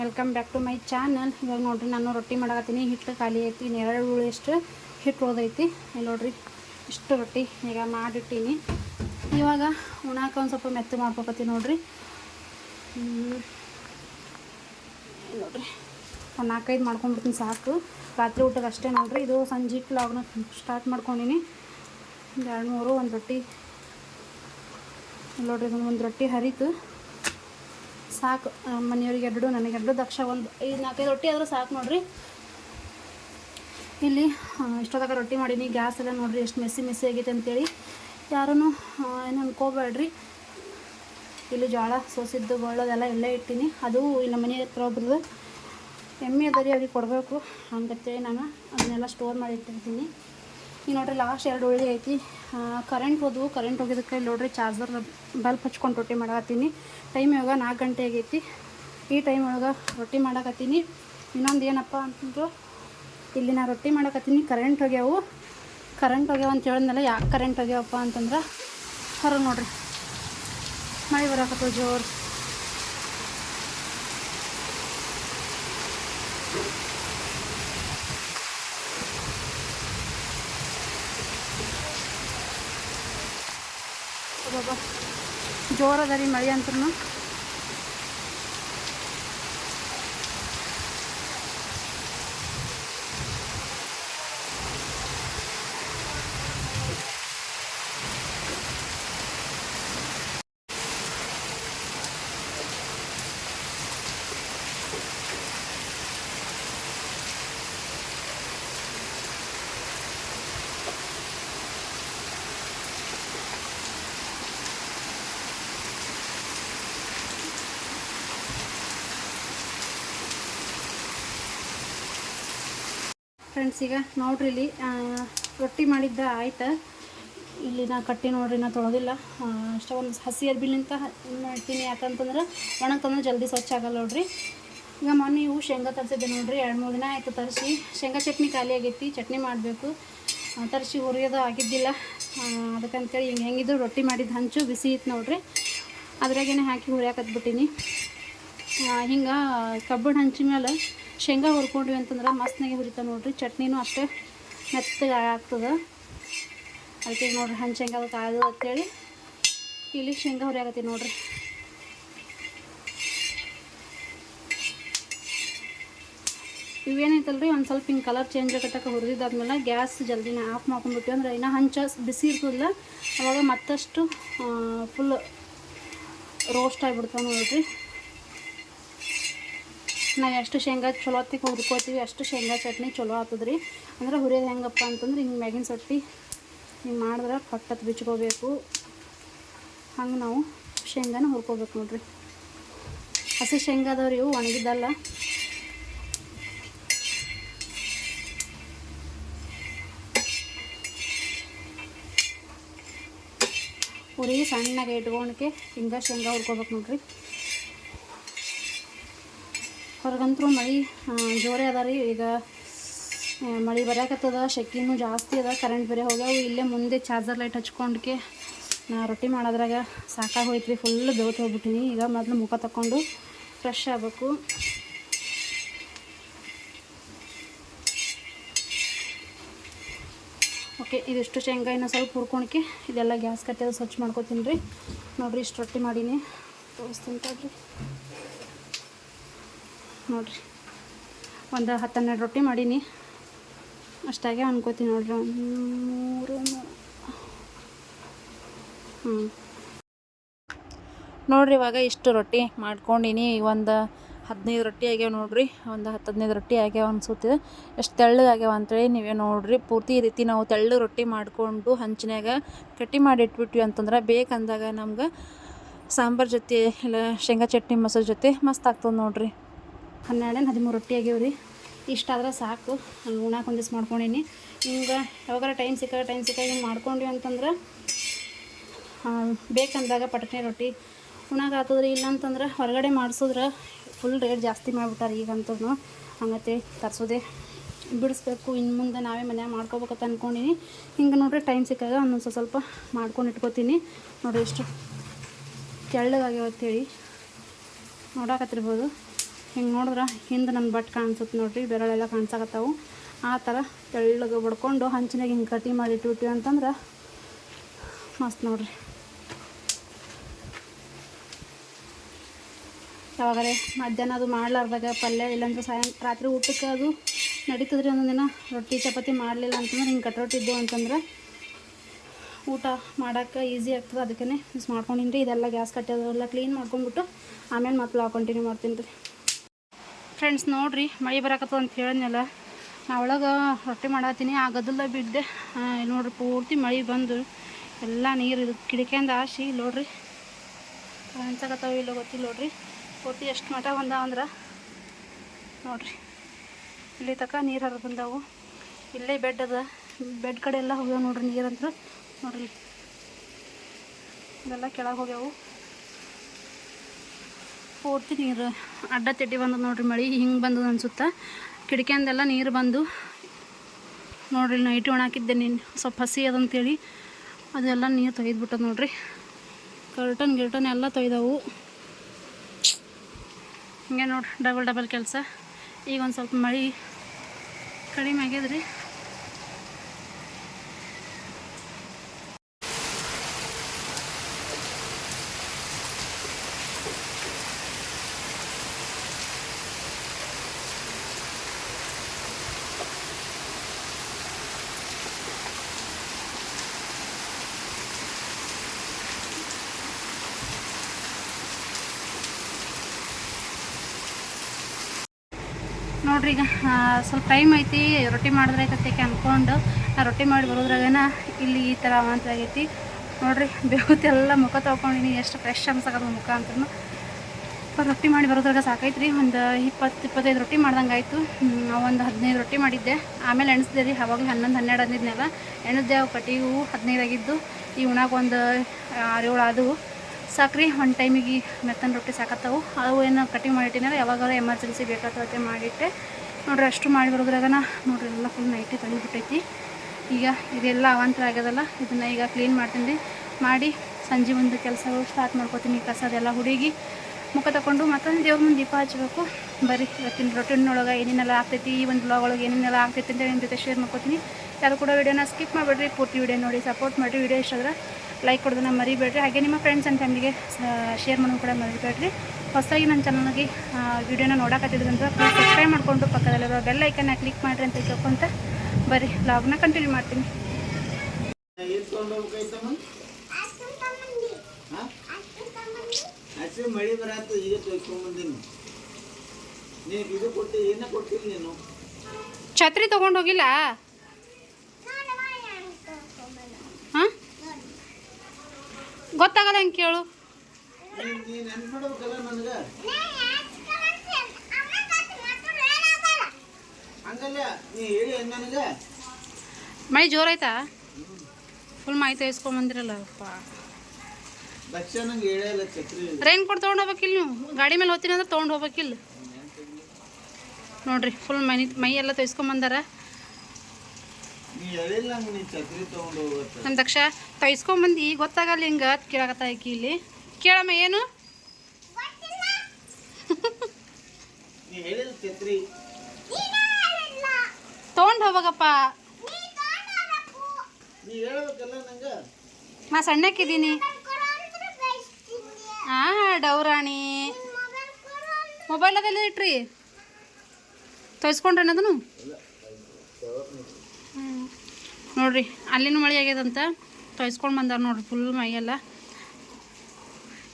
Welcome back to my channel ಇವಾಗ ನೋಡಿರಿ, ನಾನು ರೊಟ್ಟಿ ಮಾಡಕತ್ತೀನಿ. ಹಿಟ್ಟು ಖಾಲಿ ಐತಿ ನೆರಳು ಉಳಿಯಷ್ಟು ಹಿಟ್ಟು ಉಳ್ದೈತಿ. ಇಲ್ಲಿ ನೋಡ್ರಿ, ಇಷ್ಟು ರೊಟ್ಟಿ ಈಗ ಮಾಡಿಟ್ಟೀನಿ. ಇವಾಗ ಉಣಾಕ ಒಂದು ಸ್ವಲ್ಪ ಮೆತ್ತು ಮಾಡ್ಕೊಕತ್ತೀನಿ ನೋಡಿರಿ. ನೋಡಿರಿ. ಒಂದು ನಾಲ್ಕೈದು ಮಾಡ್ಕೊಂಡ್ಬಿಡ್ತೀನಿ ಸಾಕು. ರಾತ್ರಿ ಊಟಕ್ಕೆ ಅಷ್ಟೇ ನೋಡಿರಿ. ಇದು ಸಂಜೆ ಲಾಗ್ನ ಸ್ಟಾರ್ಟ್ ಮಾಡ್ಕೊಂಡಿನಿ. ಒಂದು ಎರಡು ಮೂರು ಒಂದು ರೊಟ್ಟಿ. ನೋಡಿರಿ ಒಂದು ರೊಟ್ಟಿ ಹರಿತು. ಸಾಕು. ಮನೆಯವ್ರಿಗೆ ಎರಡು, ನನಗೆ ಎರಡು ದಕ್ಷ ಒಂದು ಐದು ನಾಲ್ಕೈದು ರೊಟ್ಟಿ ಆದರೂ ಸಾಕು ನೋಡ್ರಿ. ಇಲ್ಲಿ ಇಷ್ಟೊತ್ತಾಗ ರೊಟ್ಟಿ ಮಾಡೀನಿ. ಗ್ಯಾಸ್ ಎಲ್ಲ ನೋಡ್ರಿ, ಎಷ್ಟು ಮೆಸ್ಸಿ ಮೆಸ್ಸಿ ಆಗೈತೆ ಅಂತೇಳಿ. ಯಾರೂ ಏನು ಅನ್ಕೋಬೇಡ್ರಿ. ಇಲ್ಲಿ ಜೋಳ, ಸೋಸಿದ್ದು ಬಳ್ಳೋದೆಲ್ಲ ಎಲ್ಲ ಇಟ್ಟೀನಿ. ಅದು ಇಲ್ಲಿ ನಮ್ಮ ಮನೆ ಹತ್ರ ಒಬ್ರದ್ದು ಎಮ್ಮೆ ಅದರಿ ಅವ್ರಿಗೆ ಕೊಡಬೇಕು ಹಂಗತ್ತೇಳಿ ನಾನು ಅದನ್ನೆಲ್ಲ ಸ್ಟೋರ್ ಮಾಡಿ ಇಟ್ಟಿರ್ತೀನಿ. ಈಗ ನೋಡ್ರಿ ಲಾಸ್ಟ್ ಎರಡು ಉಳ್ಳಿ ಐತಿ. ಕರೆಂಟ್ ಹೋದವು ಕರೆಂಟ್ ಹೋಗಿದ್ದಕ್ಕೆ ಇಲ್ಲಿ ನೋಡ್ರಿ ಚಾರ್ಜರ್ ಬಲ್ಪ್ ಹಚ್ಕೊಂಡು ರೊಟ್ಟಿ ಮಾಡಕತ್ತೀನಿ. ಟೈಮ್ ಇವಾಗ ನಾಲ್ಕು ಗಂಟೆ ಆಗೈತಿ. ಈ ಟೈಮ್ ಒಳಗೆ ರೊಟ್ಟಿ ಮಾಡಕತ್ತೀನಿ. ಇನ್ನೊಂದು ಏನಪ್ಪ ಅಂತಂದ್ರೆ, ಇಲ್ಲಿ ನಾ ರೊಟ್ಟಿ ಮಾಡಕತ್ತೀನಿ. ಕರೆಂಟ್ ಹೋಗ್ಯಾವು. ಕರೆಂಟ್ ಹೋಗ್ಯಾವ ಅಂತ ಹೇಳಿದ್ಮೇಲೆ ಯಾಕೆ ಕರೆಂಟ್ ಹೋಗ್ಯಾವಪ್ಪ ಅಂತಂದ್ರೆ, ಹೊರಗೆ ನೋಡ್ರಿ. ಮಳೆ ಬರಕತ್ತವ ಜೋರು. ಜೋರದ ರೀ ಮಳೆ ಅಂತೂ ಫ್ರೆಂಡ್ಸ್ ಈಗ ನೋಡ್ರಿ ಇಲ್ಲಿ ರೊಟ್ಟಿ ಮಾಡಿದ್ದ ಆಯ್ತು. ಇಲ್ಲಿ ನಾ ಕಟ್ಟಿ ನೋಡ್ರಿ ನಾ ತೊಳೋದಿಲ್ಲ. ಅಷ್ಟ ಒಂದು ಹಸಿ ಅರ್ಬಿಲಿಂತ ಮಾಡ್ತೀನಿ. ಯಾಕಂತಂದ್ರೆ ಒಣಗ್ತಂದ್ರೆ ಜಲ್ದಿ ಸ್ವಚ್ಛ ಆಗಲ್ಲ ನೋಡ್ರಿ. ಈಗ ಮೊನ್ನೆ ಇವು ಶೇಂಗಾ ತರಿಸಿದ್ದೆ ನೋಡ್ರಿ, ಎರಡು ಮೂರು ದಿನ ಆಯಿತು ತರಿಸಿ. ಶೇಂಗಾ ಚಟ್ನಿ ಖಾಲಿ ಆಗೈತಿ, ಚಟ್ನಿ ಮಾಡಬೇಕು. ತರಿಸಿ ಹುರಿಯೋದು ಆಗಿದ್ದಿಲ್ಲ. ಅದಕ್ಕಂತೇಳಿ ಹಿಂಗೆ ಹೆಂಗಿದ್ರು ರೊಟ್ಟಿ ಮಾಡಿದ ಹಂಚು ಬಿಸಿ ಇತ್ತು ನೋಡ್ರಿ. ಅದ್ರಾಗೇನೆ ಹಾಕಿ ಹುರಿಯಾಕತ್ಬಿಟ್ಟಿನಿ ಹಿಂಗೆ ಕಬ್ಬಿಣ ಹಂಚಿ ಮೇಲೆ ಶೇಂಗಾ ಹುರ್ಕೊಂಡ್ವಿ ಅಂತಂದ್ರೆ ಮಸ್ತ್ನಾಗೆ ಹುರಿತಾವೆ ನೋಡ್ರಿ. ಚಟ್ನಿನೂ ಅಷ್ಟೇ ಮೆತ್ತಗೆ ಆಗ್ತದೆ. ಅದಕ್ಕೆ ನೋಡ್ರಿ ಹಣ್ಣು ಶೇಂಗಾ ಕಾಯ್ದು ಅಂತೇಳಿ ಇಲ್ಲಿ ಶೇಂಗಾ ಹುರಿಯಾಕತ್ತೀನಿ ನೋಡ್ರಿ. ಇವೇನೈತಲ್ರಿ? ಒಂದು ಸ್ವಲ್ಪ ಹಿಂಗೆ ಕಲರ್ ಚೇಂಜ್ ಆಗತ್ತಕ್ಕ ಹುರಿದಿದ್ದಾದ್ಮೇಲೆ ಗ್ಯಾಸ್ ಜಲ್ದಿನ ಆಫ್ ಮಾಡ್ಕೊಂಡ್ಬಿಟ್ಟಿವಿ ಅಂದ್ರೆ ಇನ್ನೂ ಹಂಚ ಬಿಸಿ ಇರ್ತದಲ್ಲ, ಅವಾಗ ಮತ್ತಷ್ಟು ಫುಲ್ ರೋಸ್ಟ್ ಆಗಿಬಿಡ್ತಾವೆ ನೋಡ್ರಿ. ನಾವು ಎಷ್ಟು ಶೇಂಗಾ ಚಲೋ ಹೊತ್ತಿಗೆ ಹುರ್ಕೋತೀವಿ, ಅಷ್ಟು ಶೇಂಗಾ ಚಟ್ನಿ ಚಲೋ ಆಗ್ತದ್ರಿ ಅಂದ್ರೆ ಹುರಿಯೋದು ಹೆಂಗಪ್ಪ ಅಂತಂದ್ರೆ ಹಿಂಗೆ ಮ್ಯಾಗಿನ ಸೊಟ್ಟಿ ಹಿಂಗೆ ಮಾಡಿದ್ರೆ ಪಟ್ಟತ್ತು ಬಿಚ್ಕೋಬೇಕು. ಹಂಗೆ ನಾವು ಶೇಂಗಾನ ಹುರ್ಕೋಬೇಕು ನೋಡ್ರಿ. ಹಸಿ ಶೇಂಗಾದವ್ರಿ ಇವು ಒಣಗಿದ್ದಲ್ಲ. ಉರಿ ಸಣ್ಣಗೆ ಇಟ್ಕೊಂಡ್ಕೆ ಹಿಂಗೆ ಶೇಂಗಾ ಹುರ್ಕೋಬೇಕು ನೋಡ್ರಿ. ಹೊರಗಂತೂ ಮಳೆ ಜೋರೇ ಅದ ರೀ. ಈಗ ಮಳೆ ಬರೋಕತ್ತದ ಶೆಕಿನೂ ಜಾಸ್ತಿ ಅದ. ಕರೆಂಟ್ ಬೇರೆ ಹೋಗ್ಯಾವು. ಇಲ್ಲೇ ಮುಂದೆ ಚಾರ್ಜರ್ ಲೈಟ್ ಹಚ್ಕೊಂಡ್ಕೆ ನಾ ರೊಟ್ಟಿ ಮಾಡೋದ್ರಾಗ ಸಾಕಾಗಿ ಹೋಯ್ತು ರೀ ಫುಲ್ ಬೆವತ್ತು ಹೋಗ್ಬಿಟ್ಟಿನಿ. ಈಗ ಮೊದಲು ಮುಖ ತಗೊಂಡು ಫ್ರೆಶ್ ಆಗಬೇಕು. ಓಕೆ ಇದಿಷ್ಟು ಶೇಂಗಾ ಇನ್ನೂ ಸ್ವಲ್ಪ ಹುರ್ಕೊಂಡ್ಕೆ ಇದೆಲ್ಲ ಗ್ಯಾಸ್ ಕಟ್ಟೆದು ಸ್ವಚ್ಛ ಮಾಡ್ಕೊತೀನಿ ರೀ. ನೋಡಿರಿ ಇಷ್ಟು ರೊಟ್ಟಿ ಮಾಡೀನಿ. ತೋರಿಸ್ತೀನಿ ತಡ್ರಿ. ನೋಡಿರಿ. ಒಂದು ಹತ್ತು ಹನ್ನೆರಡು ರೊಟ್ಟಿ ಮಾಡೀನಿ. ಅಷ್ಟಾಗೆ ಅನ್ಕೋತೀನಿ ನೋಡ್ರಿ. ಒಂದು ಮೂರು ಹ್ಞೂ ನೋಡ್ರಿ ಇವಾಗ ಇಷ್ಟು ರೊಟ್ಟಿ ಮಾಡ್ಕೊಂಡಿನಿ. ಒಂದು ಹದಿನೈದು ರೊಟ್ಟಿ ಆಗ್ಯಾವ ನೋಡ್ರಿ. ಒಂದು ಹತ್ತು ಹದಿನೈದು ರೊಟ್ಟಿ ಆಗ್ಯಾವ ಅನ್ಸುತ್ತೆ ಎಷ್ಟು ತೆಳ್ಳಗಾಗ್ಯಾವ ಅಂತೇಳಿ ನೀವೇ ನೋಡ್ರಿ. ಪೂರ್ತಿ ಈ ರೀತಿ ನಾವು ತೆಳ್ಳು ರೊಟ್ಟಿ ಮಾಡಿಕೊಂಡು ಹಂಚಿನಾಗ ಕಟ್ಟಿ ಮಾಡಿ ಇಟ್ಬಿಟ್ವಿ ಅಂತಂದ್ರೆ ಬೇಕಂದಾಗ ನಮ್ಗೆ ಸಾಂಬಾರು ಜೊತೆ ಇಲ್ಲ ಶೇಂಗಾ ಚಟ್ನಿ ಮೊಸರು ಜೊತೆ ಮಸ್ತ್ ಆಗ್ತದೆ ನೋಡ್ರಿ. ಹನ್ನೆರಡು ಹದಿಮೂರು ರೊಟ್ಟಿ ಆಗ್ಯಾವ್ರಿ ಇಷ್ಟಾದ್ರೆ ಸಾಕು. ನಾನು ಉಣಾಕ ಒಂದಿವ್ಸ ಮಾಡ್ಕೊಂಡೀನಿ. ಹಿಂಗೆ ಯಾವಾಗಾರ ಟೈಮ್ ಸಿಕ್ಕಾಗ ಟೈಮ್ ಸಿಕ್ಕಾಗ ಹಿಂಗೆ ಮಾಡ್ಕೊಂಡ್ವಿ ಅಂತಂದ್ರೆ ಬೇಕಂದಾಗ ಪಟನೆ ರೊಟ್ಟಿ ಉಣಾಗ ಆತದ್ರಿ. ಇಲ್ಲಂತಂದ್ರೆ ಹೊರಗಡೆ ಮಾಡಿಸಿದ್ರೆ ಫುಲ್ ರೇಟ್ ಜಾಸ್ತಿ ಮಾಡಿಬಿಟ್ಟಾರೆ ಈಗಂತೂ ಹಂಗತೆ ತರಿಸೋದೆ. ಬಿಡಿಸ್ಬೇಕು ಇನ್ನು ಮುಂದೆ ನಾವೇ ಮನ್ಯಾಗ ಮಾಡ್ಕೋಬೇಕಂತ ಅಂದ್ಕೊಂಡಿನಿ ಹಿಂಗೆ ನೋಡ್ರಿ ಟೈಮ್ ಸಿಕ್ಕಾಗ ಒಂದೊಂದು ಸ್ವಲ್ಪ ಸ್ವಲ್ಪ ಮಾಡ್ಕೊಂಡು ಇಟ್ಕೋತೀನಿ. ನೋಡಿರಿ ಎಷ್ಟು ತೆಳ್ಳಗಾಗ್ಯಾವ ಅಂತೇಳಿ ನೋಡಾಕತ್ತಿರ್ಬೋದು. ಹಿಂಗೆ ನೋಡಿದ್ರೆ ಹಿಂದೆ ನನ್ನ ಬಟ್ ಕಾಣಿಸುತ್ತೆ ನೋಡ್ರಿ, ಬೆರಳೆಲ್ಲ ಕಾಣಿಸಕತ್ತಾವು. ಆ ಥರ ತೆಳ್ಳಗೆ ಬಡ್ಕೊಂಡು ಹಂಚಿನಾಗ ಹಿಂಗೆ ಕಟಿ ಮಾಡಿ ಇಟ್ಬಿಟ್ಟಿವಿ ಅಂತಂದ್ರೆ ಮಸ್ತ್ ನೋಡ್ರಿ. ಯಾವಾಗಾರೆ ಮಧ್ಯಾಹ್ನ ಅದು ಮಾಡ್ಲಾರ್ದಾಗ ಪಲ್ಯ ಇಲ್ಲಾಂದ್ರೆ ಸಾಯಂ ರಾತ್ರಿ ಊಟಕ್ಕೆ ಅದು ನಡೀತದ್ರಿ ಒಂದೊಂದು ದಿನ, ರೊಟ್ಟಿ ಚಪಾತಿ ಮಾಡಲಿಲ್ಲ ಅಂತಂದ್ರೆ ಹಿಂಗೆ ಕಟ್ರೊಟ್ಟಿದ್ದು ಅಂತಂದ್ರೆ ಊಟ ಮಾಡೋಕ್ಕೆ ಈಸಿ ಆಗ್ತದೆ ಅದಕ್ಕೇ ಮಿಸ್ ಮಾಡ್ಕೊಂಡಿನಿ ರೀ ಇದೆಲ್ಲ ಗ್ಯಾಸ್ ಕಟ್ಟೋದೆಲ್ಲ ಕ್ಲೀನ್ ಮಾಡ್ಕೊಂಡ್ಬಿಟ್ಟು ಆಮೇಲೆ ಮತ್ತೆ ಕಂಟಿನ್ಯೂ ಮಾಡ್ತೀನಿ ರೀ. ಫ್ರೆಂಡ್ಸ್ ನೋಡಿರಿ, ಮಳೆ ಬರಕತ್ತದ ಅಂತ ಹೇಳಿದ್ನಲ್ಲ, ನಾ ಒಳಗೆ ರೊಟ್ಟಿ ಮಾಡತ್ತೀನಿ ಆ ಗದ್ದಲ ಬಿದ್ದೆ. ಇಲ್ಲಿ ನೋಡ್ರಿ, ಪೂರ್ತಿ ಮಳೆ ಬಂದು ಎಲ್ಲ ನೀರು ಇದು ಆಶಿ ಇಲ್ಲಿ ನೋಡ್ರಿ. ಅನ್ಸಕತ್ತಾವ ಇಲ್ಲ ಗೊತ್ತಿಲ್ಲ ನೋಡ್ರಿ. ಪೂರ್ತಿ ಎಷ್ಟು ಮಠ ಬಂದಾವ ಅಂದ್ರೆ, ನೋಡ್ರಿ. ಇಲ್ಲಿ ತನಕ ನೀರು ಹರಿದು ಬಂದಾವು. ಇಲ್ಲೇ ಬೆಡ್ ಅದ. ಬೆಡ್ ಕಡೆ ಎಲ್ಲ ಹೋಗ್ಯಾವ ನೋಡ್ರಿ ನೀರಂತ ನೋಡ್ರಿ. ಇದೆಲ್ಲ ಕೆಳಗೆ ಹೋಗ್ಯಾವು. ಪೂರ್ತಿ ನೀರು ಅಡ್ಡ ತಿಟ್ಟಿ ಬಂದು ನೋಡ್ರಿ ಮಳೆ, ಹಿಂಗೆ ಬಂದದ ಅನ್ಸುತ್ತೆ? ಕಿಟಕಿಯಿಂದೆಲ್ಲ ನೀರು ಬಂದು ನೋಡ್ರಿ ನೈಟ್ ಒಣಾಕಿದ್ದೆ ನೀನು, ಸ್ವಲ್ಪ ಹಸಿ ಅದಂತೇಳಿ ಅದೆಲ್ಲ ನೀರು ತೊಯ್ದುಬಿಟ್ಟದ ನೋಡ್ರಿ. ಕರ್ಟನ್ ಗಿರ್ಟನ್ ಎಲ್ಲ ತೊಯ್ದವು. ಹಿಂಗೆ ನೋಡ್ರಿ, ಡಬಲ್ ಡಬಲ್ ಕೆಲಸ. ಈಗ ಒಂದು ಸ್ವಲ್ಪ ಮಳೆ ಕಡಿಮೆ ಆಗ್ಯದ್ರಿ. ನೋಡ್ರಿ ಈಗ ಸ್ವಲ್ಪ ಟೈಮ್ ಐತಿ, ರೊಟ್ಟಿ ಮಾಡಿದ್ರೆ ಐತಕ್ಕೆ ಅಂದ್ಕೊಂಡು ಆ, ರೊಟ್ಟಿ ಮಾಡಿ ಬರೋದ್ರಾಗನ ಇಲ್ಲಿ ಈ ಥರ ಆಗೈತಿ. ನೋಡ್ರಿ ಬೇಗುತ್ತೆಲ್ಲ ಮುಖ ತೊಗೊಂಡಿನಿ ಎಷ್ಟು ಫ್ರೆಶ್ ಅನ್ಸಕತ್ತದ ಮುಖ ಅಂತೂ ರೊಟ್ಟಿ ಮಾಡಿ ಬರೋದ್ರಾಗ ಸಾಕೈತ್ರಿ, ಒಂದು ಇಪ್ಪತ್ತು, ಇಪ್ಪತ್ತೈದು ರೊಟ್ಟಿ ಮಾಡ್ದಂಗೆ ಆಯಿತು. ಒಂದು ಹದಿನೈದು ರೊಟ್ಟಿ ಮಾಡಿದ್ದೆ. ಆಮೇಲೆ ಎಣಿಸ್ದೆ ರೀ, ಅವಾಗಲೇ ಹನ್ನೊಂದು, ಹನ್ನೆರಡು ಅಂದಿದ್ನಲ್ಲ ಎಣಿಸ್ದೆ ಅವು ಕಟ್ಟಿಗೆ ಹದಿನೈದಾಗಿದ್ದು. ಈ ಉಣಾಗ ಒಂದು ಆರು ಏಳು ಆದವು. ಸಾಕ್ರಿ. ಒಂದು ಟೈಮಿಗೆ ಮೆತ್ತನ ರೊಟ್ಟಿ ಸಾಕತ್ತವು. ಅವು ಏನು ಕಟಿಂಗ್ ಮಾಡಿಟ್ಟಿನಲ್ಲ ಯಾವಾಗಾರ ಎಮರ್ಜೆನ್ಸಿ ಬೇಕಾಗ್ತದೆ ಮಾಡಿಟ್ಟೆ. ನೋಡ್ರಿ, ಅಷ್ಟು ಮಾಡಿ ಬರೋದ್ರಾಗನ ನೋಡ್ರಿ ಎಲ್ಲ ಫುಲ್ ನೈಟಿ ತೊಳಿಬಿಟ್ಟೈತಿ ಈಗ ಇದೆಲ್ಲ ಅವಾಂತರ ಆಗ್ಯದಲ್ಲ, ಇದನ್ನು ಈಗ ಕ್ಲೀನ್ ಮಾಡ್ತೀನಿ. ಮಾಡಿ ಸಂಜೆ ಒಂದು ಕೆಲಸಗಳು ಸ್ಟಾರ್ಟ್ ಮಾಡ್ಕೊತೀನಿ. ಕಸ ಅದೆಲ್ಲ ಹುಡುಗಿ ಮುಖ ತಗೊಂಡು ಮತ್ತೆ ದೇವ್ರ ಮುಂದೆ ದೀಪ ಹಚ್ಚಬೇಕು ಬರೀ ಇವತ್ತಿನ ರೊಟ್ಟಿನೊಳಗೆ ಏನೇನೆಲ್ಲ ಆಗ್ತೈತಿ, ಈ ಒಂದು ಬ್ಲಾಗ್ ಒಳಗೆ ಏನೇನೆಲ್ಲ ಆಗ್ತೈತಿ ಅಂತ ನಿಮ್ಮ ಜೊತೆ ಶೇರ್ ಮಾಡ್ಕೊತೀನಿ. ಯಾರು ಕೂಡ ವೀಡಿಯೋನ ಸ್ಕಿಪ್ ಮಾಡಿಬಿಡ್ರಿ ಪೂರ್ತಿ ವೀಡಿಯೋ ನೋಡಿ ಸಪೋರ್ಟ್ ಮಾಡಿರಿ ವಿಡಿಯೋ ಇಷ್ಟ ಆದರೆ ಲೈಕ್ ಕೊಡೋದನ್ನ ಮರಿಬೇಡ್ರಿ. ಹಾಗೆ ನಿಮ್ಮ ಫ್ರೆಂಡ್ಸ್ ಆ್ಯಂಡ್ ಫ್ಯಾಮಿಲಿಗೆ ಶೇರ್ ಮಾಡೋದು ಕೂಡ ಮರಿಬೇಡ್ರಿ. ಹೊಸದಾಗಿ ನನ್ನ ಚಾನಲ್ಗೆ ವಿಡಿಯೋನ ನೋಡಕತ್ತಿದ್ರಿ ಅಂದ್ರೆ ಪ್ಲೀಸ್ ಸಬ್ಸ್ಕ್ರೈಬ್ ಮಾಡಿಕೊಂಡು ಪಕ್ಕದಲ್ಲಿರೋ ಬೆಲ್ ಐಕನ್ನ ಕ್ಲಿಕ್ ಮಾಡಿರಿ ಅಂತ ಕೇಳ್ಕೊಂತ ಬರ್ರಿ. ಬ್ಲಾಗ್ನ ಕಂಟಿನ್ಯೂ ಮಾಡ್ತೀನಿ. ಮಳಿ ಬರಾತು ಈಗ ನೀನು ಇದು ಕೊಟ್ಟಿ ಏನ ಕೊಟ್ಟಿಲ್ಲ ನೀನು? ಛತ್ರಿ ತೊಗೊಂಡು ಹೋಗಿಲ್ಲ ಹಾಂ ಗೊತ್ತಾಗಲ್ಲ ಹೆಂಗೆ ಕೇಳು. ಮೈ ಜೋರಾಯ್ತಾ? ಫುಲ್ ಮಾಹಿತಿ ಇಸ್ಕೊಂಬಂದಿರಲ್ಲ ರೈನ್ ಕೋಟ್ ತೊಗೊಂಡು ಹೋಗ್ಬೇಕಿಲ್ಲ ನೀವು? ಗಾಡಿ ಮೇಲೆ ಹೋಗ್ತೀನಿ ಅಂದ್ರೆ ತೊಗೊಂಡು ಹೋಗ್ಬೇಕಿಲ್ಲ ನೋಡ್ರಿ ಫುಲ್ ಮೈ ಮೈ ಎಲ್ಲ ತೊಯ್ಸ್ಕೊಂಬಂದಾರ ನೀ ಹೇಳಿಲ್ಲ ನಂಗೆ ನೀ ಛತ್ರಿ ತಗೊಂಡು ಹೋಗತ್ತ ನಮ್ಮ ದಕ್ಷ ಬಂದಿ ಈಗ ಗೊತ್ತಾಗಲ್ಲ ಹಿಂಗೆ ಕೇಳಕತ್ತ ಆಕಿ ಇಲ್ಲಿ. ಕೇಳಮ್ಮ ಏನು? ತೊಗೊಂಡು ಹೋಗ್ಬೇಕಪ್ಪ ನೀ ಹೇಳ್ಬೇಕಲ್ಲ ನಂಗೆ ನಾ ಸಣ್ಣಕ್ಕಿದ್ದೀನಿ ಹಾ ಡೌರಾಣಿ ಮೊಬೈಲ್ ಅದೆಲ್ಲ ಇಟ್ರಿ. ತೋರಿಸ್ಕೊಂಡ್ರೆ ಅದನ್ನು? ನೋಡ್ರಿ, ಅಲ್ಲಿನೂ ಮಳೆ ಆಗ್ಯದಂತ ತೊಯ್ಸ್ಕೊಂಡು ಬಂದಾರ ನೋಡ್ರಿ ಫುಲ್ ಮೈಯೆಲ್ಲ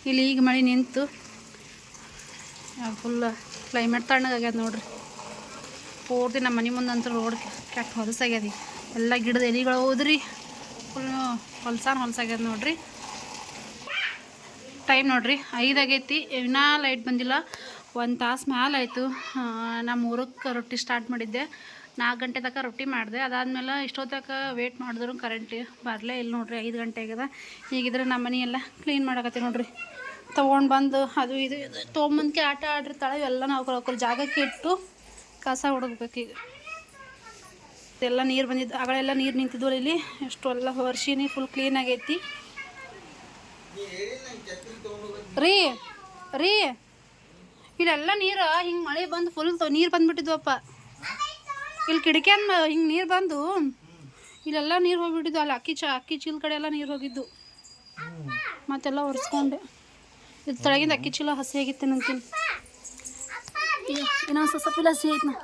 ಇಲ್ಲಿ ಈಗ ಮಳೆ ನಿಂತು ಫುಲ್ ಕ್ಲೈಮೇಟ್ ತಣ್ಣಗಾಗ್ಯದ ನೋಡ್ರಿ. ಪೂರ್ತಿ ನಮ್ಮ ಮನೆ ಮುಂದಂತ ರೋಡ್ ಕೆಟ್ಟ ಹೊಲಸಾಗ್ಯದ. ಎಲ್ಲ ಗಿಡದ ಎಲೆಗಳು ಹೋದ್ರಿ ಫುಲ್ ಹೊಲ್ಸಾನ ಹೊಲಸಾಗ್ಯದ ನೋಡ್ರಿ. ಟೈಮ್ ನೋಡ್ರಿ ಐದಾಗೈತಿ ಇನ್ನೂ ಲೈಟ್ ಬಂದಿಲ್ಲ. ಒಂದು ತಾಸು ಆಯಿತು ನಾ ಮೂರಕ್ಕೆ ರೊಟ್ಟಿ ಸ್ಟಾರ್ಟ್ ಮಾಡಿದ್ದೆ. ನಾಲ್ಕು ಗಂಟೆ ತನಕ ರೊಟ್ಟಿ ಮಾಡಿದೆ. ಅದಾದಮೇಲೆ ಇಷ್ಟೊತ್ತಕ ವೇಟ್ ಮಾಡಿದ್ರು ಕರೆಂಟ್ ಬರಲೇ ಇಲ್ಲ ನೋಡ್ರಿ, ಐದು ಗಂಟೆ ಆಗ್ಯದ. ಈಗಿದ್ರೆ ನಮ್ಮ ಮನೆಯೆಲ್ಲ ಕ್ಲೀನ್ ಮಾಡಕತ್ತೀವಿ ನೋಡ್ರಿ. ತೊಗೊಂಡು ಬಂದು ಅದು ಇದು ತೊಗೊಂಬಂದ್ಕೆ ಆಟ ಆಡಿರ್ತಾಳೆ, ಇವೆಲ್ಲ ನಾವು ಅವ್ರ ಜಾಗಕ್ಕೆ ಇಟ್ಟು ಕಸ ಈಗ. ಎಲ್ಲ ನೀರು ಬಂದಿದ್ದು ಆಗಳೆಲ್ಲ ನೀರು ನಿಂತಿದ್ವು ಇಲ್ಲಿ. ಎಷ್ಟು ಎಲ್ಲ ವರ್ಷಿನಿ ಫುಲ್ ಕ್ಲೀನ್ ಆಗೈತಿ. ನೀ ಹೇಳಿಲ್ಲ ನಂಗೆ ಛತ್ರಿ ತಗೊಂಡು ಹೋಗತ್ತ ರೀ ರೀ. ಇಲ್ಲೆಲ್ಲ ನೀರು ಹಿಂಗೆ ಮಳೆ ಬಂದು ಫುಲ್ ನೀರು ಬಂದ್ಬಿಟ್ಟಿದ್ವಪ್ಪ. ಇಲ್ಲಿ ಕಿಡಿಕೆನ್ ಹಿಂಗೆ ನೀರು ಬಂದು ಇಲ್ಲೆಲ್ಲ ನೀರು ಹೋಗ್ಬಿಟ್ಟಿದ್ವು. ಅಲ್ಲಿ ಅಕ್ಕಿ ಚ ಅಕ್ಕಿ ಚೀಲ ಕಡೆ ಎಲ್ಲ ನೀರು ಹೋಗಿದ್ದು. ಮತ್ತೆಲ್ಲ ಒರೆಸ್ಕೊಂಡೆ. ಇದು ತಳಗಿಂದ ಅಕ್ಕಿ ಚೀಲ ಹಸಿ ಆಗಿತ್ತೆ ನಂತೀನಿ ಇನ್ನೊಂದು ಸ್ವಲ್ಪ ಹಸಿ ಐತೆ ನಾ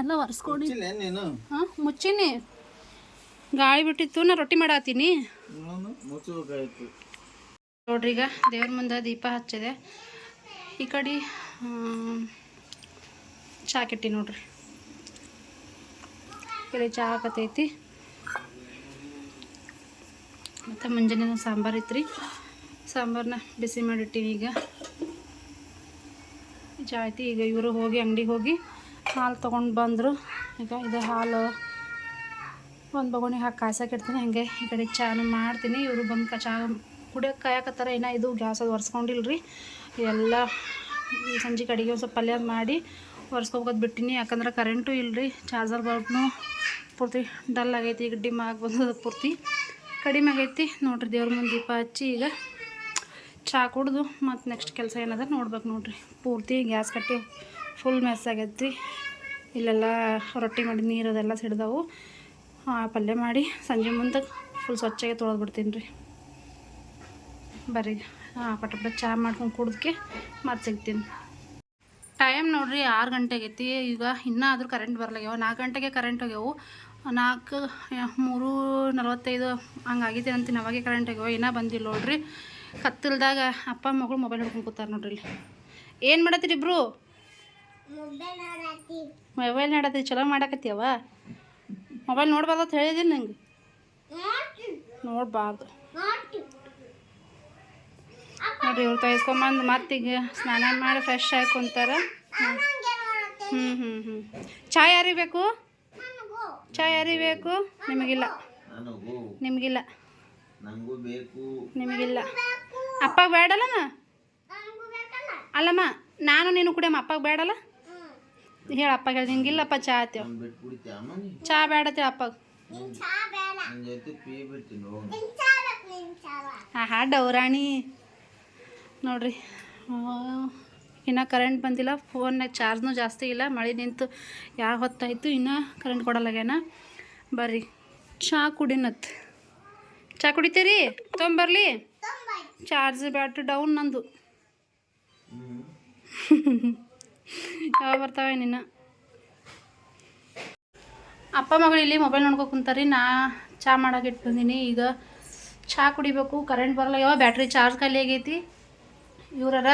ಎಲ್ಲ ಒರೆಸ್ಕೊಂಡು. ಇಲ್ಲ ಹಾಂ ಮುಚ್ಚಿನಿ. ಗಾಳಿ ಬಿಟ್ಟಿತ್ತು ನಾ ರೊಟ್ಟಿ ಮುಚ್ಚಬೇಕಾಯ್ತು. ನೋಡ್ರಿ ಈಗ ದೇವ್ರ ಮುಂದೆ ದೀಪ ಹಚ್ಚಿದೆ. ಈ ಕಡೆ ಆಮ್, ಚಾ ಕೆಟ್ಟಿ ನೋಡ್ರಿ. ಇಲ್ಲಿ ಚಹಾ ಹಾಕತೈತಿ ಮತ್ತು ಮುಂಜಾನೆ ಸಾಂಬಾರು ಐತ್ರಿ. ಸಾಂಬಾರನ್ನ ಬಿಸಿ ಮಾಡಿಟ್ಟೀನಿ ಈಗ. ಚಾ ಐತಿ ಈಗ ಇವರು ಹೋಗಿ ಅಂಗಡಿಗೆ ಹೋಗಿ ಹಾಲು ತೊಗೊಂಡು ಬಂದರು. ಈಗ ಇದು ಹಾಲು ಒಂದು ಬಗೋಣಿಗೆ ಹಾಕಿ ಕಾಯ್ಸಕ್ಕೆ ಇಡ್ತೀನಿ. ಹಂಗೆ ಈ ಕಡೆ ಚಾನು ಮಾಡ್ತೀನಿ. ಇವರು ಬಂದು ಚಾ ಕುಡಿಯೋಕೆ ಕಾಯಕತ್ತಾರ ಏನೋ ಇದು ಗ್ಯಾಸ್ ಅದು ಒರೆಸ್ಕೊಂಡಿಲ್ಲ ರೀ ಎಲ್ಲ ಸಂಜೆ ಕಡೆಗೆ ಸ್ವಲ್ಪ ಪಲ್ಯ ಮಾಡಿ ಒರೆಸ್ಕೊಬೋದು ಬಿಟ್ಟಿನಿ. ಯಾಕಂದ್ರೆ ಕರೆಂಟು ಇಲ್ಲ ರೀ ಚಾರ್ಜರ್ ಬಲ್ಬ್ನು ಪೂರ್ತಿ ಡಲ್ ಆಗೈತಿ, ಈಗ ಡಿಮ್ ಆಗಿ ಬಂದದ ಪೂರ್ತಿ. ಕಡಿಮೆ ಆಗೈತಿ. ನೋಡ್ರಿ ದೇವ್ರ ಮುಂದೆ ದೀಪ ಹಚ್ಚಿ ಈಗ ಚಹಾ ಕುಡ್ದು ಮತ್ತು ನೆಕ್ಸ್ಟ್ ಕೆಲಸ ಏನದ ನೋಡ್ಬೇಕು ನೋಡ್ರಿ. ಪೂರ್ತಿ ಗ್ಯಾಸ್ ಕಟ್ಟಿ ಫುಲ್ ಮೆಸ್ ಆಗೈತಿ ಇಲ್ಲೆಲ್ಲ ರೊಟ್ಟಿ ಮಾಡಿ ನೀರು ಅದೆಲ್ಲ ಸಿಡ್ದವು. ಪಲ್ಯ ಮಾಡಿ ಸಂಜೆ ಮುಂದೆ ಫುಲ್ ಸ್ವಚ್ಛಾಗಿ ತೊಳೆದು ಬಿಡ್ತೀನಿ ರೀ ಬರ್ರಿ. ಹಾಂ ಪಟ ಚಹಾ ಮಾಡ್ಕೊಂಡು ಕುಡ್ದಕ್ಕೆ ಮತ್ತೆ ಸಿಗ್ತೀನಿ. ಟೈಮ್ ನೋಡ್ರಿ ಆರು ಗಂಟೆ ಆಗೈತಿ. ಈಗ ಇನ್ನೂ ಆದರೂ ಕರೆಂಟ್ ಬರ್ಲಾಗ್ಯಾವ ನಾಲ್ಕು ಗಂಟೆಗೆ ಕರೆಂಟ್ ಹೋಗ್ಯಾವು. ನಾಲ್ಕು ಮೂರು ನಲವತ್ತೈದು ಹಂಗೆ ಆಗೈತೆ ಅಂತೀನಿ. ಅವಾಗೆ ಕರೆಂಟ್ ಆಗ್ಯಾವ ಇನ್ನೂ ಬಂದಿಲ್ಲ ನೋಡ್ರಿ. ಕತ್ತಲ್ದಾಗ ಅಪ್ಪ ಮಗಳು ಮೊಬೈಲ್ ಹಿಡ್ಕೊಂಡು ಕೂತಾರೆ ನೋಡ್ರಿ ಇಲ್ಲಿ. ಏನು ಮಾಡತ್ತೀರಿ ಇಬ್ಬರು ಮೊಬೈಲ್ ನೋಡತ್ತೀರಿ. ಚಲೋ ಮಾಡಕತ್ತೀವ ಮೊಬೈಲ್ ನೋಡ್ಬಾರ್ದು ಅಂತ ಹೇಳಿದ್ದೀನಿ ನಂಗೆ. ನೋಡಬಾರ್ದು. ನೋಡ್ರಿ ಇವ್ರು ತೊಯ್ಸ್ಕೊಂಬಂದು ಮತ್ತೀಗ ಸ್ನಾನ ಮಾಡಿ ಫ್ರೆಶ್ ಆಗಿ ಕುಂತಾರ. ಹ್ಞೂ ಹ್ಞೂ ಹ್ಞೂ ಚಾ ಯಾರಿಗೆ ಬೇಕು ಚಾ ಯಾರಿಗೆ ಬೇಕು ನಿಮಗಿಲ್ಲ. ನಿಮಗಿಲ್ಲ ನಿಮಗಿಲ್ಲ. ಅಪ್ಪ ಬೇಡಲ್ಲಮ್ಮ? ಅಲ್ಲಮ್ಮ ನಾನು ನೀನು ಕುಡಿಯಮ್ಮ ಅಪ್ಪಗೆ ಬೇಡಲ್ಲ? ಹೇಳ ಅಪ್ಪ ಹೇಳಿ. ನಿಂಗಿಲ್ಲಪ್ಪ ಚಾ ಆತೇವ ಚಾ ಬೇಡತ್ತೇವ ಅಪ್ಪಗೆ. ಹಾ ಆಹಾ ಡೌರಾಣಿ. ನೋಡ್ರಿ. ಇನ್ನು ಕರೆಂಟ್ ಬಂದಿಲ್ಲ ಫೋನ್ನಾಗ ಚಾರ್ಜ್ನೂ ಜಾಸ್ತಿ ಇಲ್ಲ, ಮಳೆ ನಿಂತು ಯಾವ ಹೊತ್ತಾಯಿತು, ಇನ್ನೂ ಕರೆಂಟ್ ಕೊಡಲ್ಲಾಗ್ಯಾನ. ಬರ್ರಿ ಚಹಾ ಕುಡಿನತ್. ಚಹಾ ಕುಡಿತೀರಿ? ತೊಂಬರ್ಲಿ ಚಾರ್ಜ್ ಬ್ಯಾಟ್ರಿ ಡೌನ್ ನಂದು. ಯಾವ ಬರ್ತಾವೆ ನಿನ್ನ? ಅಪ್ಪ ಮಗಳು ಇಲ್ಲಿ ಮೊಬೈಲ್ ನೋಡ್ಕೊ ಕುಂತಾರಿ, ನಾ ಚಹಾ ಮಾಡಕ್ಕೆ ಇಟ್ಟು ಬಂದೀನಿ. ಈಗ ಚಹಾ ಕುಡಿಬೇಕು ಕರೆಂಟ್ ಬರಲ್ಲ. ಯಾವ ಬ್ಯಾಟ್ರಿ ಚಾರ್ಜ್ ಖಾಲಿ ಆಗೈತಿ? ಇವ್ರಾರ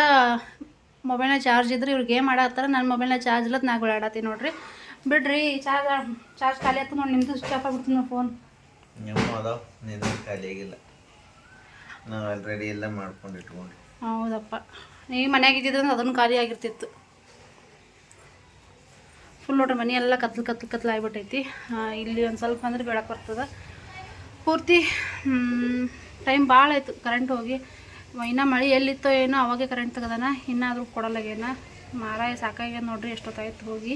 ಮೊಬೈಲ್ನ ಚಾರ್ಜ್ ಇದ್ರೆ ಇವ್ರು ಗೇಮ್ ಆಡತ್ತಾರ ನನ್ನ ಮೊಬೈಲ್ನ ಚಾರ್ಜ್ ಇಲ್ಲದ ನಾ ಆಡತ್ತೀನಿ ನೋಡ್ರಿ. ಬಿಡ್ರಿ ಚಾರ್ಜ್ ಚಾರ್ಜ್ ಖಾಲಿ ಆಯ್ತು ನೋಡಿ ನಿಮ್ದು ಸ್ವಿಚ್ ಆಫ್ ಆಗ್ಬಿಡ್ತೀನಿ ಫೋನ್ ನಿಮ್ಮ ಅದಾವ ನಿನ್ನ ಖಾಲಿ ಆಗಿಲ್ಲ. ನಾವು ಆಲ್ರೆಡಿ ಎಲ್ಲ ಮಾಡ್ಕೊಂಡು ಇಟ್ಕೊಂಡು ಹೌದಪ್ಪ. ನೀವು ಮನೆಯಾಗ ಇದ್ದಿದ್ರೆ ಅದನ್ನು ಖಾಲಿ ಆಗಿರ್ತಿತ್ತು. ಫುಲ್ ನೋಡ್ರಿ ಮನೆ ಎಲ್ಲ ಕತ್ಲು ಕತ್ಲು ಕತ್ಲು ಆಗಿಬಿಟ್ಟೈತಿ. ಇಲ್ಲಿ ಒಂದು ಸ್ವಲ್ಪ ಅಂದ್ರೆ ಬೆಳಕು ಬರ್ತದೆ. ಪೂರ್ತಿ ಟೈಮ್ ಭಾಳ ಆಯಿತು ಕರೆಂಟ್ ಹೋಗಿ. ಇನ್ನೂ ಮಳೆ ಎಲ್ಲಿತ್ತೋ ಏನೋ, ಅವಾಗೆ ಕರೆಂಟ್ ತೆಗ್ದಾನ, ಇನ್ನಾದರೂ ಕೊಡಲಾಗೇನ ಮಾರಾಯ, ಸಾಕಾಗ್ಯದ ನೋಡ್ರಿ, ಎಷ್ಟೊತ್ತಾಯ್ತು ಹೋಗಿ.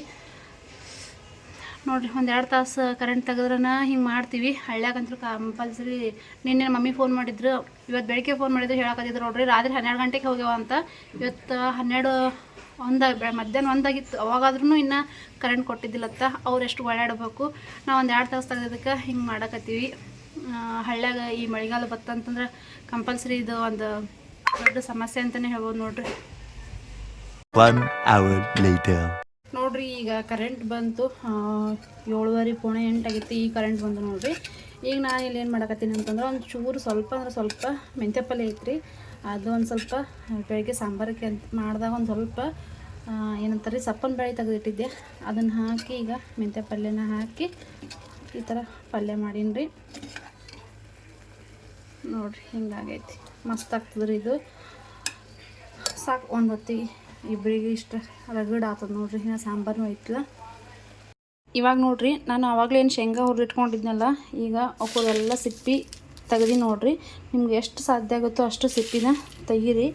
ನೋಡ್ರಿ, ಒಂದು ಎರಡು ತಾಸು ಕರೆಂಟ್ ತೆಗೆದ್ರನ ಹಿಂಗೆ ಮಾಡ್ತೀವಿ. ಹಳ್ಳ್ಯಾಗಂತೂ ಕಂಪಲ್ಸರಿ ನಿನ್ನೆ ಮಮ್ಮಿ ಫೋನ್ ಮಾಡಿದ್ರು. ಇವತ್ತು ಬೆಳಗ್ಗೆ ಫೋನ್ ಮಾಡಿದ್ರು, ಹೇಳಕತ್ತಿದ್ರು ನೋಡ್ರಿ, ರಾತ್ರಿ ಹನ್ನೆರಡು ಗಂಟೆಗೆ ಹೋಗ್ಯಾವ ಅಂತ. ಇವತ್ತು ಹನ್ನೆರಡು, ಒಂದ, ಮಧ್ಯಾಹ್ನ ಒಂದಾಗಿತ್ತು. ಅವಾಗಾದ್ರೂ ಇನ್ನೂ ಕರೆಂಟ್ ಕೊಟ್ಟಿದ್ದಿಲ್ಲತ್ತ ಅವ್ರು ಎಷ್ಟು ಓಡಾಡಬೇಕು ನಾವು ಒಂದು ಎರಡು ತಾಸು ತೆಗೆದಕ್ಕೆ ಹಿಂಗೆ ಮಾಡಕತ್ತೀವಿ. ಹಳ್ಳ್ಯಾಗ ಈ ಮಳೆಗಾಲ ಬತ್ತಂತಂದ್ರೆ ಕಂಪಲ್ಸರಿ ಇದು ಒಂದು ದೊಡ್ಡ ಸಮಸ್ಯೆ ಅಂತಲೇ ಹೇಳ್ಬೋದು ನೋಡ್ರಿ. ನೋಡ್ರಿ ಈಗ ಕರೆಂಟ್ ಬಂತು. ಏಳುವರೆ ಪೋಣೆ ಎಂಟಾಗಿತ್ತು ಈ ಕರೆಂಟ್ ಬಂತು ನೋಡ್ರಿ. ಈಗ ನಾನು ಇಲ್ಲಿ ಏನು ಮಾಡಕತ್ತೀನಿ ಅಂತಂದ್ರೆ ಒಂದು ಚೂರು ಸ್ವಲ್ಪ ಅಂದ್ರೆ ಸ್ವಲ್ಪ ಮೆಂತ್ಯ ಪಲ್ಯ ಐತ್ರಿ. ಅದು ಒಂದು ಸ್ವಲ್ಪ ಬೆಳಗ್ಗೆ ಸಾಂಬಾರಕ್ಕೆ ಅಂತ ಮಾಡಿದಾಗ ಒಂದು ಸ್ವಲ್ಪ ಏನಂತಾರೆ ಸಪ್ಪನ ಬೇಳೆ ತೆಗೆದಿಟ್ಟಿದ್ದೆ. ಅದನ್ನು ಹಾಕಿ ಈಗ ಮೆಂತ್ಯ ಪಲ್ಯನ ಹಾಕಿ ಈ ಥರ ಪಲ್ಯ ಮಾಡೀನಿ ನೋಡ್ರಿ, ಹಿಂಗಾಗೈತಿ. ಮಸ್ತ್ ಆಗ್ತದ್ರಿ ಇದು. ಸಾಕು ಒಂದು ಹೊತ್ತಿಗೆ ಇಬ್ಬರಿಗೆ ಇಷ್ಟ ರಗಡ್ ಆಗ್ತದೆ ನೋಡ್ರಿ, ಇನ್ನು ಸಾಂಬಾರು ಐತಲ್ಲ ಇವಾಗ ನೋಡ್ರಿ, ನಾನು ಆವಾಗಲೇ ಏನು ಶೇಂಗಾ ಹುರಿದಿಟ್ಕೊಂಡಿದ್ನಲ್ಲ, ಈಗ ಅವಕ್ಕೆಲ್ಲ ಸಿಪ್ಪಿ ತೆಗ್ದು ನೋಡ್ರಿ. ನಿಮ್ಗೆ ಎಷ್ಟು ಸಾಧ್ಯ ಆಗುತ್ತೋ ಅಷ್ಟು ಸಿಪ್ಪಿನ ತೆಗೀರಿ.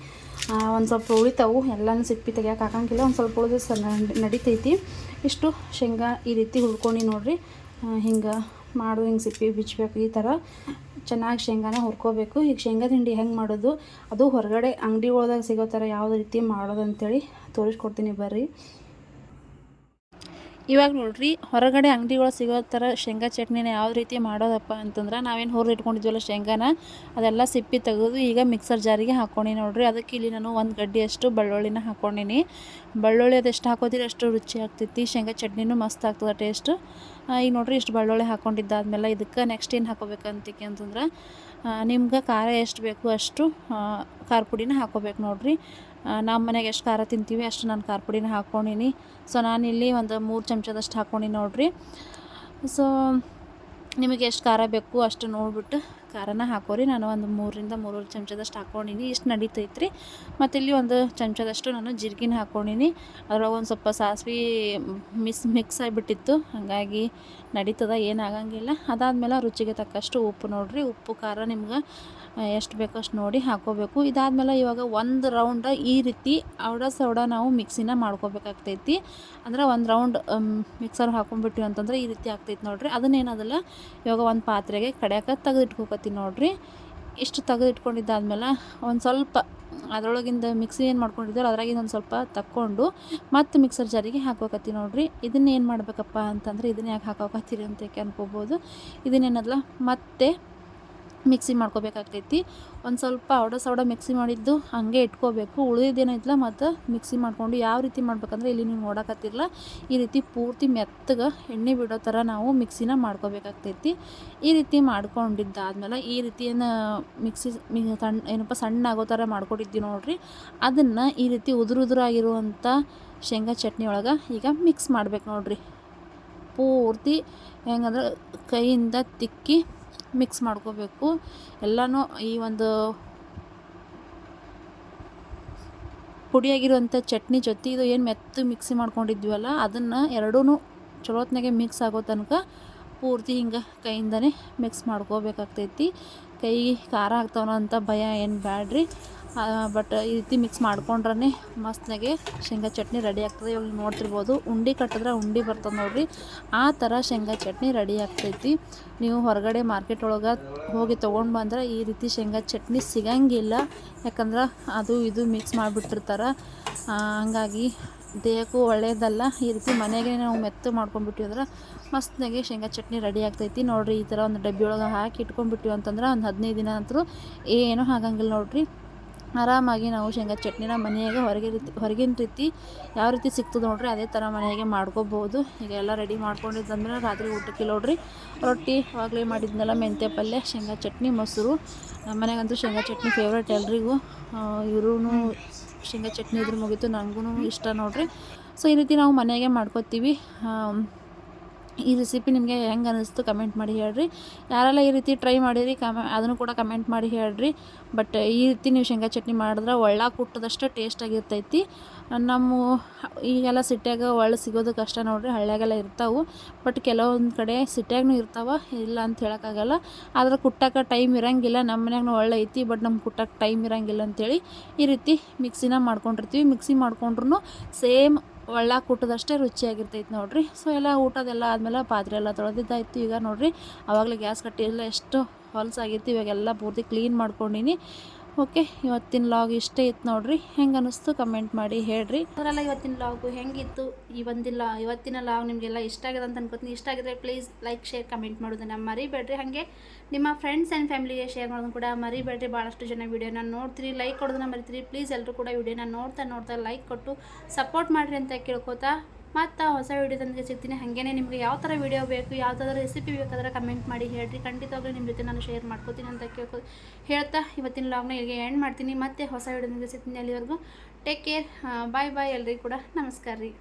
ಒಂದು ಸ್ವಲ್ಪ ಉಳಿತಾವು, ಎಲ್ಲನೂ ಸಿಪ್ಪಿ ತೆಗಿಯೋಕೆ ಹಾಕಂಗಿಲ್ಲ, ಒಂದು ಸ್ವಲ್ಪ ಉಳಿದು ಸ ನಡಿ- ನಡಿತೈತಿ. ಇಷ್ಟು ಶೇಂಗಾ ಈ ರೀತಿ ಹುರ್ಕೊಂಡು ನೋಡ್ರಿ. ಹಿಂಗೆ ಮಾಡು, ಹಿಂಗೆ ಸಿಪ್ಪಿ ಬಿಚ್ಚಬೇಕು ಈ ಥರ ಚೆನ್ನಾಗಿ ಶೇಂಗಾನ ಹುರ್ಕೋಬೇಕು. ಈಗ ಶೇಂಗಾ ತಿಂಡಿ ಹೆಂಗೆ ಮಾಡೋದು? ಅದು ಹೊರಗಡೆ ಅಂಗಡಿ ಒಳದಾಗ ಸಿಗೋ ಥರ ಯಾವ ರೀತಿ ಮಾಡೋದು ಅಂತೇಳಿ ತೋರಿಸ್ಕೊಡ್ತೀನಿ ಬರ್ರಿ. ಇವಾಗ ನೋಡ್ರಿ, ಹೊರಗಡೆ ಅಂಗಡಿಗಳು ಸಿಗೋ ಥರ ಶೇಂಗಾ ಚಟ್ನಿನ ಯಾವ ರೀತಿ ಮಾಡೋದಪ್ಪ ಅಂತಂದ್ರೆ ನಾವೇನು ಹುರಿದು ಇಟ್ಕೊಂಡಿದ್ವಲ್ಲ ಶೇಂಗಾನ, ಅದೆಲ್ಲ ಸಿಪ್ಪಿ ತೆಗೆದು ಈಗ ಮಿಕ್ಸರ್ ಜಾರಿಗೆ ಹಾಕೊಂಡಿನಿ ನೋಡ್ರಿ. ಅದಕ್ಕೆ ಇಲ್ಲಿ ನಾನು ಒಂದು ಗಡ್ಡಿಯಷ್ಟು ಬೆಳ್ಳುಳ್ಳಿನ ಹಾಕೊಂಡಿನಿ ಬೆಳ್ಳುಳ್ಳಿ ಅದೆಷ್ಟು ಹಾಕೋತೀರಿ ಅಷ್ಟು ರುಚಿ ಆಗ್ತೈತಿ. ಶೇಂಗಾ ಚಟ್ನಿನೂ ಮಸ್ತ್ ಆಗ್ತದೆ ಟೇಸ್ಟ್ ಈಗ ನೋಡ್ರಿ ಇಷ್ಟು ಬೆಳ್ಳುಳ್ಳಿ ಹಾಕ್ಕೊಂಡಿದ್ದಾದ್ಮೇಲೆ ಇದಕ್ಕೆ ನೆಕ್ಸ್ಟ್ ಏನು ಹಾಕೋಬೇಕಂತಿಕೆ ಅಂತಂದ್ರೆ ನಿಮ್ಗೆ ಖಾರ ಎಷ್ಟು ಬೇಕು ಅಷ್ಟು ಖಾರ ಪುಡಿನ ಹಾಕೋಬೇಕು ನೋಡ್ರಿ. ನಮ್ಮ ಮನೆಗೆ ಎಷ್ಟು ಖಾರ ತಿಂತೀವಿ ಅಷ್ಟು ನಾನು ಖಾರ ಪುಡಿನ ಹಾಕ್ಕೊಂಡಿನಿ ಸೊ ಇಲ್ಲಿ ಒಂದು ಮೂರು ಚಮಚದಷ್ಟು ಹಾಕ್ಕೊಂಡಿನಿ ನೋಡ್ರಿ. ಸೊ ನಿಮಗೆ ಎಷ್ಟು ಖಾರ ಬೇಕು ಅಷ್ಟು ನೋಡಿಬಿಟ್ಟು ಖಾರನ ಹಾಕೋರಿ. ನಾನು ಒಂದು ಮೂರರಿಂದ ಮೂರುವರೆ ಚಮಚದಷ್ಟು ಹಾಕ್ಕೊಂಡಿನಿ. ಇಷ್ಟು ನಡೀತೈತ್ರಿ. ಮತ್ತು ಇಲ್ಲಿ ಒಂದು ಚಮಚದಷ್ಟು ನಾನು ಜೀರಿಗೆನ ಹಾಕ್ಕೊಂಡಿನಿ. ಅದ್ರಾಗ ಒಂದು ಸ್ವಲ್ಪ ಸಾಸ್ವೆ ಮಿಸ್ ಮಿಕ್ಸ್ ಆಗಿಬಿಟ್ಟಿತ್ತು. ಹಾಗಾಗಿ ನಡೀತದ ಏನಾಗಂಗಿಲ್ಲ ಅದಾದಮೇಲೆ ರುಚಿಗೆ ತಕ್ಕಷ್ಟು ಉಪ್ಪು ನೋಡ್ರಿ. ಉಪ್ಪು, ಖಾರ ನಿಮ್ಗೆ ಎಷ್ಟು ಬೇಕೋ ಅಷ್ಟು ನೋಡಿ ಹಾಕೋಬೇಕು. ಇದಾದಮೇಲೆ ಇವಾಗ ಒಂದು ರೌಂಡ್ ಈ ರೀತಿ ಅವಡ ಸೌಡ ನಾವು ಮಿಕ್ಸಿನ ಮಾಡ್ಕೋಬೇಕಾಗ್ತೈತಿ. ಅಂದ್ರೆ ಒಂದು ರೌಂಡ್, ಮಿಕ್ಸರ್ ಹಾಕೊಂಡ್ಬಿಟ್ಟಿವಿ ಅಂತಂದ್ರೆ ಈ ರೀತಿ ಆಗ್ತೈತಿ ನೋಡಿರಿ. ಅದನ್ನೇನದಲ್ಲ ಇವಾಗ ಒಂದು ಪಾತ್ರೆಗೆ ಕಡ್ಯಾಕ ತೆಗೆದಿಟ್ಕೋಕತ್ತೀನಿ ನೋಡಿರಿ. ಇಷ್ಟು ತೆಗೆದಿಟ್ಕೊಂಡಿದ್ದಾದ್ಮೇಲೆ ಒಂದು ಸ್ವಲ್ಪ ಅದರೊಳಗಿಂದ ಮಿಕ್ಸಿ ಏನು ಮಾಡ್ಕೊಂಡಿದ್ದಾರೆ ಅದ್ರಾಗಿಂದ ಒಂದು ಸ್ವಲ್ಪ ತಕ್ಕೊಂಡು ಮತ್ತು ಮಿಕ್ಸರ್ ಜಾರಿಗೆ ಹಾಕೋಕತ್ತಿ ನೋಡಿರಿ. ಇದನ್ನೇನು ಮಾಡಬೇಕಪ್ಪ ಅಂತಂದರೆ ಇದನ್ನ ಯಾಕೆ ಹಾಕೋಕತ್ತೀರಿ ಅಂತ ಯಾಕೆ ಅನ್ಕೋಬೋದು ಇದನ್ನೇನದಲ್ಲ ಮತ್ತೆ ಮಿಕ್ಸಿ ಮಾಡ್ಕೋಬೇಕಾಗ್ತೈತಿ. ಒಂದು ಸ್ವಲ್ಪ ಔಡ ಸೌಡ ಮಿಕ್ಸಿ ಮಾಡಿದ್ದು ಹಾಗೆ ಇಟ್ಕೋಬೇಕು. ಉಳಿದಿದ್ದೇನೈತಲ್ಲ ಮತ್ತು ಮಿಕ್ಸಿ ಮಾಡ್ಕೊಂಡು ಯಾವ ರೀತಿ ಮಾಡ್ಬೇಕಂದ್ರೆ ಇಲ್ಲಿ ನೀವು ನೋಡಕತ್ತಿರಲ್ಲ. ಈ ರೀತಿ ಪೂರ್ತಿ ಮೆತ್ತಗೆ ಎಣ್ಣೆ ಬಿಡೋ ಥರ ನಾವು ಮಿಕ್ಸಿನ ಮಾಡ್ಕೋಬೇಕಾಗ್ತೈತಿ. ಈ ರೀತಿ ಮಾಡ್ಕೊಂಡಿದ್ದಾದ್ಮೇಲೆ ಈ ರೀತಿ ಏನು ಮಿಕ್ಸಿ ಮಿ ಸಣ್ಣ ಏನಪ್ಪ ಸಣ್ಣ ಆಗೋ ಥರ ಮಾಡ್ಕೊಟ್ಟಿದ್ದೀವಿ ನೋಡಿರಿ. ಅದನ್ನು ಈ ರೀತಿ ಉದುರು ಉದುರಾಗಿರುವಂಥ ಶೇಂಗಾ ಚಟ್ನಿ ಒಳಗೆ ಈಗ ಮಿಕ್ಸ್ ಮಾಡ್ಬೇಕು ನೋಡಿರಿ. ಪೂರ್ತಿ ಹೆಂಗಂದ್ರೆ ಕೈಯಿಂದ ತಿಕ್ಕಿ ಮಿಕ್ಸ್ ಮಾಡ್ಕೋಬೇಕು. ಎಲ್ಲನೂ ಈ ಒಂದು ಪುಡಿಯಾಗಿರುವಂಥ ಚಟ್ನಿ ಜೊತೆ ಇದು ಏನು ಮೆತ್ತು ಮಿಕ್ಸಿ ಮಾಡ್ಕೊಂಡಿದ್ವಲ್ಲ, ಅದನ್ನು ಎರಡೂ ಚಲೋತ್ನಾಗೆ ಮಿಕ್ಸ್ ಆಗೋ ತನಕ ಪೂರ್ತಿ ಹಿಂಗೆ ಕೈಯಿಂದನೇ ಮಿಕ್ಸ್ ಮಾಡ್ಕೋಬೇಕಾಗ್ತೈತಿ. ಕೈ ಖಾರ ಆಗ್ತಾವನ ಅಂತ ಭಯ ಏನು ಬ್ಯಾಡ್ರಿ. ಬಟ್ ಈ ರೀತಿ ಮಿಕ್ಸ್ ಮಾಡ್ಕೊಂಡ್ರೆ ಮಸ್ತ್ನಾಗೆ ಶೇಂಗಾ ಚಟ್ನಿ ರೆಡಿ ಆಗ್ತದೆ. ಇವಾಗ ನೋಡ್ತಿರ್ಬೋದು, ಉಂಡೆ ಕಟ್ಟಿದ್ರೆ ಉಂಡೆ ಬರ್ತದೆ ನೋಡ್ರಿ. ಆ ಥರ ಶೇಂಗಾ ಚಟ್ನಿ ರೆಡಿ ಆಗ್ತೈತಿ. ನೀವು ಹೊರಗಡೆ ಮಾರ್ಕೆಟ್ ಒಳಗೆ ಹೋಗಿ ತೊಗೊಂಡು ಬಂದ್ರೆ ಈ ರೀತಿ ಶೇಂಗಾ ಚಟ್ನಿ ಸಿಗಂಗಿಲ್ಲ. ಯಾಕಂದ್ರೆ ಅದು ಇದು ಮಿಕ್ಸ್ ಮಾಡಿಬಿಟ್ಟಿರ್ತಾರೆ. ಹಂಗಾಗಿ ದೇಹಕ್ಕೂ ಒಳ್ಳೆಯದಲ್ಲ ಈ ರೀತಿ ಮನೆಗೆ ನಾವು ಮೆತ್ತು ಮಾಡ್ಕೊಂಡ್ಬಿಟ್ಟಿವಂದ್ರೆ ಮಸ್ತ್ನಾಗೆ ಶೇಂಗಾ ಚಟ್ನಿ ರೆಡಿ ಆಗ್ತೈತಿ. ನೋಡಿರಿ ಈ ಥರ ಒಂದು ಡಬ್ಬಿ ಒಳಗೆ ಹಾಕಿ ಇಟ್ಕೊಂಡ್ಬಿಟ್ಟಿವಿ ಅಂತಂದ್ರೆ ಒಂದು ಹದಿನೈದು ದಿನ ಅಂತೂ ಏನೂ ಆಗಂಗಿಲ್ಲ ನೋಡ್ರಿ. ಆರಾಮಾಗಿ ನಾವು ಶೇಂಗಾ ಚಟ್ನಿನ ಮನೆಯಾಗೆ ಹೊರಗೆ ರೀತಿ, ಹೊರಗಿನ ರೀತಿ ಯಾವ ರೀತಿ ಸಿಕ್ತದೆ ನೋಡ್ರಿ ಅದೇ ಥರ ಮನೆಯಾಗೆ ಮಾಡ್ಕೋಬೋದು. ಈಗ ಎಲ್ಲ ರೆಡಿ ಮಾಡ್ಕೊಂಡಿದ್ದಂದ್ರೆ ರಾತ್ರಿ ಊಟಕ್ಕೆ ನೋಡ್ರಿ. ರೊಟ್ಟಿ ಅವಾಗಲೇ ಮಾಡಿದ್ನೆಲ್ಲ ಮೆಂತ್ಯ ಪಲ್ಯ, ಶೇಂಗಾ ಚಟ್ನಿ, ಮೊಸರು. ನಮ್ಮ ಮನೆಗಂತೂ ಶೇಂಗಾ ಚಟ್ನಿ ಫೇವ್ರೇಟ್ ಎಲ್ರಿಗೂ. ಇವ್ರೂ ಶೇಂಗಾ ಚಟ್ನಿ ಇದ್ರ ಮುಗೀತು ನನಗೂ ಇಷ್ಟ ನೋಡ್ರಿ. ಸೊ ಈ ರೀತಿ ನಾವು ಮನೆಯಾಗೆ ಮಾಡ್ಕೋತೀವಿ. ಈ ರೆಸಿಪಿ ನಿಮಗೆ ಹೆಂಗೆ ಅನ್ನಿಸ್ತು ಕಮೆಂಟ್ ಮಾಡಿ ಹೇಳ್ರಿ. ಯಾರೆಲ್ಲ ಈ ರೀತಿ ಟ್ರೈ ಮಾಡಿರಿ, ಕಮೆ, ಅದನ್ನು ಕೂಡ ಕಮೆಂಟ್ ಮಾಡಿ ಹೇಳ್ರಿ. ಬಟ್ ಈ ರೀತಿ ನೀವು ಶೇಂಗಾ ಚಟ್ನಿ ಮಾಡಿದ್ರೆ ಒಳ್ಳೆ ಕುಟ್ಟದಷ್ಟು ಟೇಸ್ಟಾಗಿರ್ತೈತಿ ನಮ್ಮ ಈಗೆಲ್ಲ ಸಿಟ್ಯಾಗ ಒಳ್ಳೆ ಸಿಗೋದು ಕಷ್ಟ ನೋಡ್ರಿ, ಹಳ್ಳ್ಯಾಗೆಲ್ಲ ಇರ್ತಾವೆ. ಬಟ್ ಕೆಲವೊಂದು ಕಡೆ ಸಿಟ್ಯಾಗೂ ಇರ್ತಾವೆ, ಇಲ್ಲ ಅಂತ ಹೇಳೋಕ್ಕಾಗಲ್ಲ. ಆದ್ರೆ ಕುಟ್ಟಕ್ಕೆ ಟೈಮ್ ಇರಂಗಿಲ್ಲ, ನಮ್ಮ ಮನೆಯಾಗೂ ಒಳ್ಳೆ ಐತಿ ಬಟ್ ನಮ್ಗೆ ಕುಟ್ಟಕ್ಕೆ ಟೈಮ್ ಇರಂಗಿಲ್ಲ ಅಂತೇಳಿ ಈ ರೀತಿ ಮಿಕ್ಸಿನ ಮಾಡ್ಕೊಂಡಿರ್ತೀವಿ. ಮಿಕ್ಸಿ ಮಾಡ್ಕೊಂಡ್ರೂ ಸೇಮ್ ಒಳ್ಳ ಕುಟ್ಟದಷ್ಟೇ ರುಚಿಯಾಗಿರ್ತೈತೆ ನೋಡಿರಿ. ಸೊ ಎಲ್ಲ ಊಟದೆಲ್ಲ ಆದಮೇಲೆ ಪಾತ್ರೆ ಎಲ್ಲ ತೊಳೆದಿದ್ದಾಯಿತು. ಈಗ ನೋಡಿರಿ ಆವಾಗಲೇ ಗ್ಯಾಸ್ ಕಟ್ಟಿ ಎಲ್ಲ ಎಷ್ಟು ಹೊಲಸಾಗಿತ್ತು. ಇವಾಗೆಲ್ಲ ಪೂರ್ತಿ ಕ್ಲೀನ್ ಮಾಡ್ಕೊಂಡಿನಿ. ಓಕೆ, ಇವತ್ತಿನ ಲಾಗ್ ಇಷ್ಟೇ ಇತ್ತು ನೋಡ್ರಿ. ಹೆಂಗೆ ಅನ್ನಿಸ್ತು ಕಮೆಂಟ್ ಮಾಡಿ ಹೇಳ್ರಿ. ಅದರಲ್ಲ ಇವತ್ತಿನ ಲಾಗು ಹೆಂಗಿತ್ತು? ಒಂದಿಲ್ಲ, ಇವತ್ತಿನ ಲಾಗ್ ನಿಮಗೆಲ್ಲ ಇಷ್ಟ ಆಗಿದೆ ಅಂತ ಅನ್ಕೋತೀನಿ. ಇಷ್ಟ ಆಗಿದ್ರೆ ಪ್ಲೀಸ್ ಲೈಕ್ ಶೇರ್ ಕಮೆಂಟ್ ಮಾಡೋದನ್ನ ಮರಿಬೇಡ್ರಿ. ಹಾಗೆ ನಿಮ್ಮ ಫ್ರೆಂಡ್ಸ್ ಆ್ಯಂಡ್ ಫ್ಯಾಮಿಲಿಗೆ ಶೇರ್ ಮಾಡೋದು ಕೂಡ ಮರಿಬೇಡ್ರಿ. ಭಾಳಷ್ಟು ಜನ ವೀಡಿಯೋನ ನೋಡ್ತೀರಿ. ಲೈಕ್ ಕೊಡೋದನ್ನ ಮರಿತೀರಿ. ಪ್ಲೀಸ್ ಎಲ್ಲರೂ ಕೂಡ ವೀಡಿಯೋನ ನೋಡ್ತಾ ನೋಡ್ತಾ ಲೈಕ್ ಕೊಟ್ಟು ಸಪೋರ್ಟ್ ಮಾಡಿರಿ ಅಂತ ಕೇಳ್ಕೊತಾ ಮತ್ತು ಹೊಸ ವೀಡಿಯೋದೊಂದಿಗೆ ಸಿಗ್ತೀನಿ. ಹಾಗೇನೆ ನಿಮಗೆ ಯಾವ ಥರ ವೀಡಿಯೋ ಬೇಕು ಯಾವುದಾದ್ರೂ ರೆಸಿಪಿ ಬೇಕಾದ್ರೆ ಕಮೆಂಟ್ ಮಾಡಿ ಹೇಳ್ರಿ. ಖಂಡಿತವಾಗ್ಲೂ ನಿಮ್ಮ ಜೊತೆ ನಾನು ಶೇರ್ ಮಾಡ್ಕೋತೀನಿ ಅಂತ ಕೇಳ್ಕೊ, ಹೇಳ್ತಾ ಇವತ್ತಿನ ಲಾಗ್ನ ಇಲ್ಲಿಗೆ ಎಂಡ್ ಮಾಡ್ತೀನಿ. ಮತ್ತೆ ಹೊಸ ವೀಡಿಯೋದೊಂದಿಗೆ ಸಿಗ್ತೀನಿ ಅಲ್ಲಿವರೆಗೂ. ಟೇಕ್ ಕೇರ್ ಬಾಯ್ ಬಾಯ್ ಎಲ್ಲರಿಗೂ ಕೂಡ. ನಮಸ್ಕಾರ ರೀ.